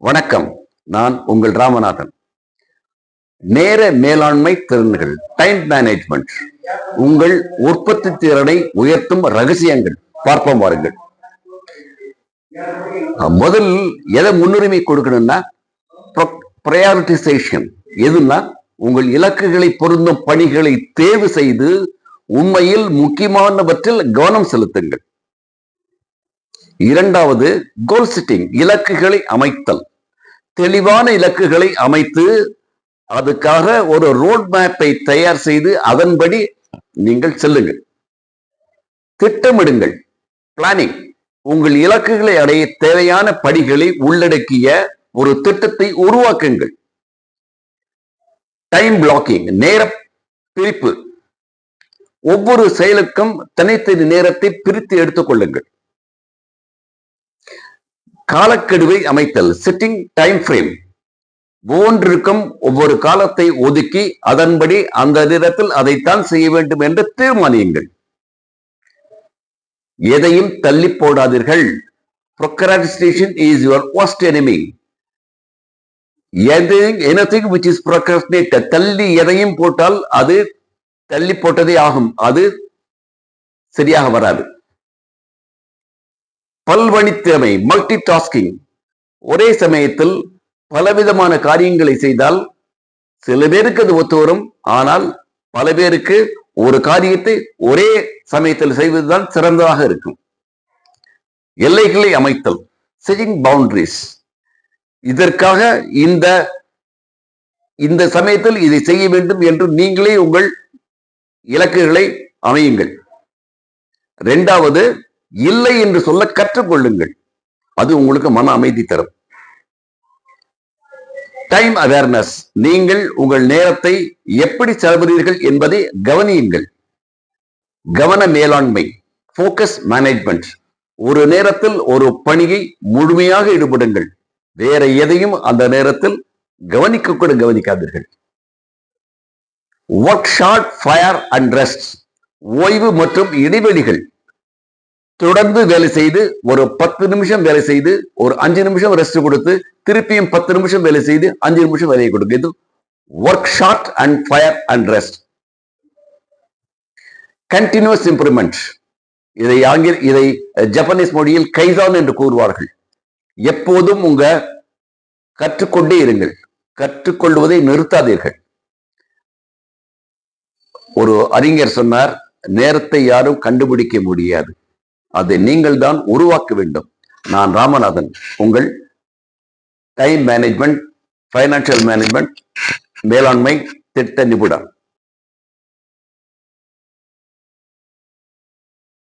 வணக்கம். நான் உங்கள் ராமநாதன். நேர மேலாண்மை திறன்கள் டைம் மேனேஜ்மெண்ட் உங்கள் உற்பத்தி திறனை உயர்த்தும் ரகசியங்கள். பார்ப்போம் வாருங்கள். முதல் எதை முன்னுரிமை கொடுக்கணும்னா ப்ரையாரிட்டிசேஷன் எதுன்னா உங்கள் இலக்குகளை பொருந்தும் பணிகளை தேர்வு செய்து உண்மையில் முக்கியமானவற்றில் கவனம் செலுத்துங்கள். இரண்டாவது கோல் செட்டிங் இலக்குகளை அமைத்தல். தெளிவான இலக்குகளை அமைத்து அதுக்காக ஒரு ரோட் மேப்பை தயார் செய்து அதன்படி நீங்கள் செல்லுங்கள். திட்டமிடுங்கள். பிளானிங் உங்கள் இலக்குகளை அடைய தேவையான படிகளை உள்ளடக்கிய ஒரு திட்டத்தை உருவாக்குங்கள். டைம் பிளாக்கிங் நேர பிரிப்பு. ஒவ்வொரு செயலுக்கும் தனித்தனி நேரத்தை பிரித்து எடுத்துக் கொள்ளுங்கள். காலக்கெடுவை அமைத்தல் செட்டிங் டைம் ஃப்ரேம் ஒவ்வொன்றிற்கும் ஒவ்வொரு காலத்தை ஒதுக்கி அதன்படி அந்த நேரத்தில் அதைத்தான் செய்ய வேண்டும் என்று தீர்மானியுங்கள். எதையும் தள்ளி போடாதீர்கள். Procrastination is your worst enemy. எதையும் anything விச் இஸ் procrastinated தள்ளி எதையும் போட்டால் அது தள்ளி போட்டதே ஆகும். அது சரியாக வராது. பல்வழித்திறமை மல்டி டாஸ்கிங் ஒரே சமயத்தில் பலவிதமான காரியங்களை செய்தால் சில பேருக்கு அது ஒத்து வரும். ஆனால் பல பேருக்கு ஒரு காரியத்தை ஒரே சமயத்தில் செய்வதுதான் சிறந்ததாக இருக்கும். எல்லைகளை அமைத்தல் செட்டிங் பவுண்டரிஸ் இதற்காக இந்த இந்த சமயத்தில் இதை செய்ய வேண்டும் என்று நீங்களே உங்கள் இலக்குகளை அமையுங்கள். இரண்டாவது இல்லை என்று சொல்ல கற்றுக்கொள்ளுங்கள். அது உங்களுக்கு மன அமைதி தரும். டைம் அவேர்னஸ் நீங்கள் உங்கள் நேரத்தை எப்படி செலவிடுவீர்கள் என்பதை கவனியுங்கள். கவன மேலாண்மை. போக்கஸ் மேனேஜ்மெண்ட் ஒரு நேரத்தில் ஒரு பணியை முழுமையாக ஈடுபடுங்கள். வேற எதையும் அந்த நேரத்தில் கவனிக்க கூட கவனிக்காதீர்கள். Work short fire and rest ஓய்வு மற்றும் இடைவெளிகள். தொடர்ந்து வேலை செய்து ஒரு பத்து நிமிஷம் வேலை செய்து ஒரு அஞ்சு நிமிஷம் ரெஸ்ட் கொடுத்து திருப்பியும் பத்து நிமிஷம் வேலை செய்து அஞ்சு நிமிஷம் வேலையை கொடுக்க. இது work short and fire and rest continuous improvement இதை ஆங்கில இதை ஜப்பனீஸ் மொழியில் கைதான் என்று கூறுவார்கள். எப்போதும் உங்க கற்றுக்கொண்டே இருங்கள். கற்றுக்கொள்வதை நிறுத்தாதீர்கள். ஒரு அறிஞர் சொன்னார் நேரத்தை யாரும் கண்டுபிடிக்க முடியாது. அதை நீங்கள் தான் உருவாக்க வேண்டும். நான் ராமநாதன் உங்கள் டைம் மேனேஜ்மெண்ட் ஃபைனான்சியல் மேனேஜ்மெண்ட் மேலாண்மை திட்ட நிபுணர்.